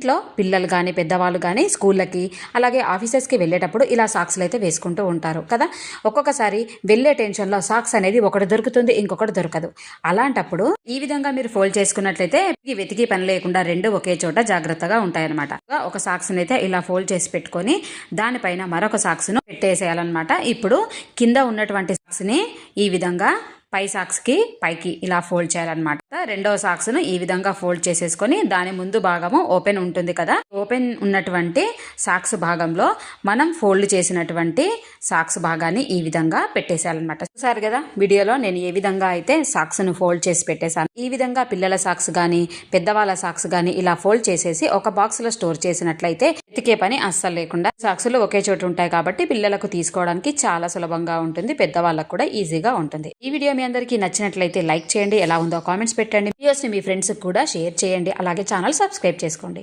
ఇంట్లో పిల్లలు కానీ పెద్దవాళ్ళు కానీ స్కూళ్ళకి అలాగే ఆఫీసెస్కి వెళ్ళేటప్పుడు ఇలా సాక్స్లు అయితే వేసుకుంటూ ఉంటారు కదా. ఒక్కొక్కసారి వెళ్ళే టెన్షన్లో సాక్స్ అనేది ఒకటి దొరుకుతుంది ఇంకొకటి దొరకదు. అలాంటప్పుడు ఈ విధంగా మీరు ఫోల్డ్ చేసుకున్నట్లయితే ఈ వెతికి పని లేకుండా రెండు ఒకే చోట జాగ్రత్తగా ఉంటాయన్నమాట. ఒక సాక్స్ని అయితే ఇలా ఫోల్డ్ చేసి పెట్టుకొని దానిపైన మరొక సాక్స్ను పెట్టేసేయాలన్నమాట. ఇప్పుడు కింద ఉన్నటువంటి సాక్స్ని ఈ విధంగా పై సాక్స్కి పైకి ఇలా ఫోల్డ్ చేయాలన్నమాట. రెండవ సాక్స్ను ఈ విధంగా ఫోల్డ్ చేసేసుకొని దాని ముందు భాగము ఓపెన్ ఉంటుంది కదా. ఓపెన్ ఉన్నటువంటి సాక్స్ భాగంలో మనం ఫోల్డ్ చేసినటువంటి సాక్స్ భాగాన్ని ఈ విధంగా పెట్టేసేయాలన్నమాట చూసారు కదా వీడియోలో నేను ఏ విధంగా అయితే సాక్స్ను ఫోల్డ్ చేసి పెట్టేశాను. ఈ విధంగా పిల్లల సాక్స్ కానీ పెద్దవాళ్ళ సాక్స్ కానీ ఇలా ఫోల్డ్ చేసేసి ఒక బాక్స్లో స్టోర్ చేసినట్లయితే ఎతికే పని అస్సలు లేకుండా సాక్స్లు ఒకే చోటు ఉంటాయి కాబట్టి పిల్లలకు తీసుకోవడానికి చాలా సులభంగా ఉంటుంది పెద్దవాళ్ళకు కూడా ఈజీగా ఉంటుంది. ఈ వీడియో మీ అందరికీ నచ్చినట్లయితే లైక్ చేయండి ఎలా ఉందో కామెంట్స్ పెట్టండి. వీడియోస్ని మీ ఫ్రెండ్స్ కూడా షేర్ చేయండి. అలాగే ఛానల్ సబ్స్క్రైబ్ చేసుకోండి.